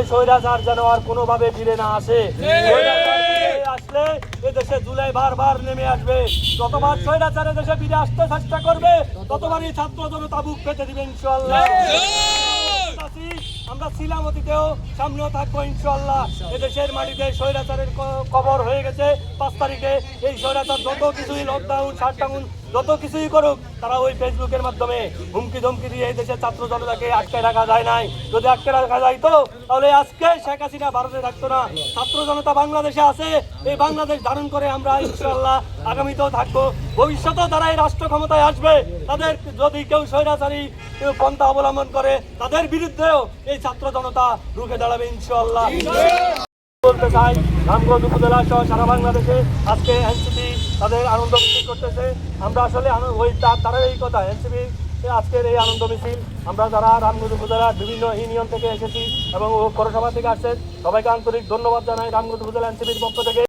এদেশে স্বৈরাচার যেন আর কোনোভাবে ফিরে না আসে। আসলে এদেশে জুলাই বারবার নেমে আসবে। যতবার স্বৈরাচার এদেশে ফিরে আসতে চেষ্টা করবে ততবারই ছাত্র জনতা বুক পেতে দিবে ইনশাল্লাহ আমরা ছিলাম অতীতেও সামনেও থাকব ইনশাল্লাহ এদেশের মাটিতে স্বৈরাচারের কবর হয়ে গেছে। পাঁচ তারিখে এই স্বৈরাচার যত কিছুই লকডাউন শাটডাউন যত কিছুই করুক, তারা ওই ফেসবুকের মাধ্যমে হুমকি ধমকি দিয়ে এই দেশের ছাত্র জনতাকে আটকে রাখা যায় নাই। যদি আটকে রাখা যাইতো, তাহলে আজকে শেখ হাসিনা ভারতে থাকতো না। ছাত্র জনতা বাংলাদেশে আছে, এই বাংলাদেশ ধারণ করে আমরা ইনশাল্লাহ আগামীতেও থাকব। ভবিষ্যতেও তারা এই রাষ্ট্র ক্ষমতায় আসবে। তাদের যদি কেউ স্বৈরাচারী পন্থা অবলম্বন করে, তাদের বিরুদ্ধেও এই ছাত্র জনতা রুখে দাঁড়াবে ইনশাল্লাহ বলতে চাই, রামগঞ্জ উপজেলা সহ সারা বাংলাদেশে আজকে এনসিপি তাদের আনন্দ মিছিল করতেছে। আমরা আসলে ওই তার- এই কথা। এনসিপি আজকের এই আনন্দ মিছিল, আমরা যারা রামগঞ্জ উপজেলার বিভিন্ন ইউনিয়ন থেকে এসেছি এবং ও পৌরসভা থেকে আসছেন, সবাইকে আন্তরিক ধন্যবাদ জানাই রামগঞ্জ উপজেলা এনসিপির পক্ষ থেকে।